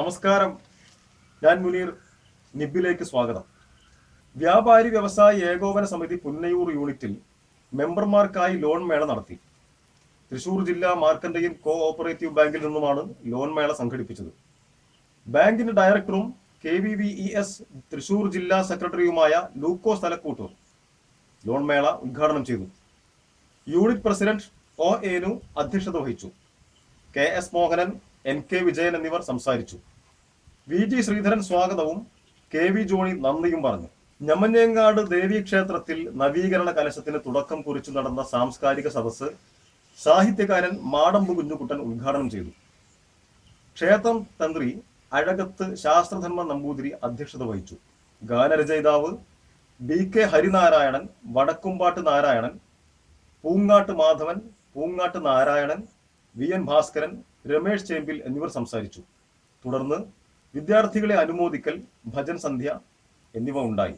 നമസ്കാരം. ഞാൻ മുനീർ. നിബിലേക്ക് സ്വാഗതം. വ്യാപാരി വ്യവസായ ഏകോപന സമിതി പുന്നയൂർ യൂണിറ്റിൽ മെമ്പർമാർക്കായി ലോൺ മേള നടത്തി. തൃശൂർ ജില്ലാ മാർക്കന്റെയും കോ ഓപ്പറേറ്റീവ് ബാങ്കിൽ നിന്നുമാണ് ലോൺ മേള സംഘടിപ്പിച്ചത്. ബാങ്കിന്റെ ഡയറക്ടറും K V V E S Thrissur ജില്ലാ സെക്രട്ടറിയുമായ ലൂക്കോ സ്ഥലക്കൂട്ടൂർ ലോൺ മേള ഉദ്ഘാടനം ചെയ്തു. യൂണിറ്റ് പ്രസിഡന്റ് ഒ ഏനു അധ്യക്ഷത വഹിച്ചു. K S Mohanan N K Vijayan എന്നിവർ സംസാരിച്ചു. വി ജി ശ്രീധരൻ സ്വാഗതവും കെ വി ജോണി നന്ദിയും പറഞ്ഞു. ഞമഞ്ഞേങ്ങാട് ദേവീക്ഷേത്രത്തിൽ നവീകരണ കലശത്തിന് തുടക്കം കുറിച്ചു നടന്ന സാംസ്കാരിക സദസ്സ് സാഹിത്യകാരൻ മാടമ്പ് കുഞ്ഞുകുട്ടൻ ഉദ്ഘാടനം ചെയ്തു. ക്ഷേത്രം തന്ത്രി അഴകത്ത് ശാസ്ത്രധർമ്മ നമ്പൂതിരി അധ്യക്ഷത വഹിച്ചു. ഗാനരചയിതാവ് B K Harinarayanan Vadakkumpattu Narayanan Poongattu Madhavan Poongattu Narayanan V N Bhaskaran Ramesh Chembil എന്നിവർ സംസാരിച്ചു. തുടർന്ന് വിദ്യാർത്ഥികളെ അനുമോദിക്കൽ ഭജൻ സന്ധ്യ എന്നിവ ഉണ്ടായി.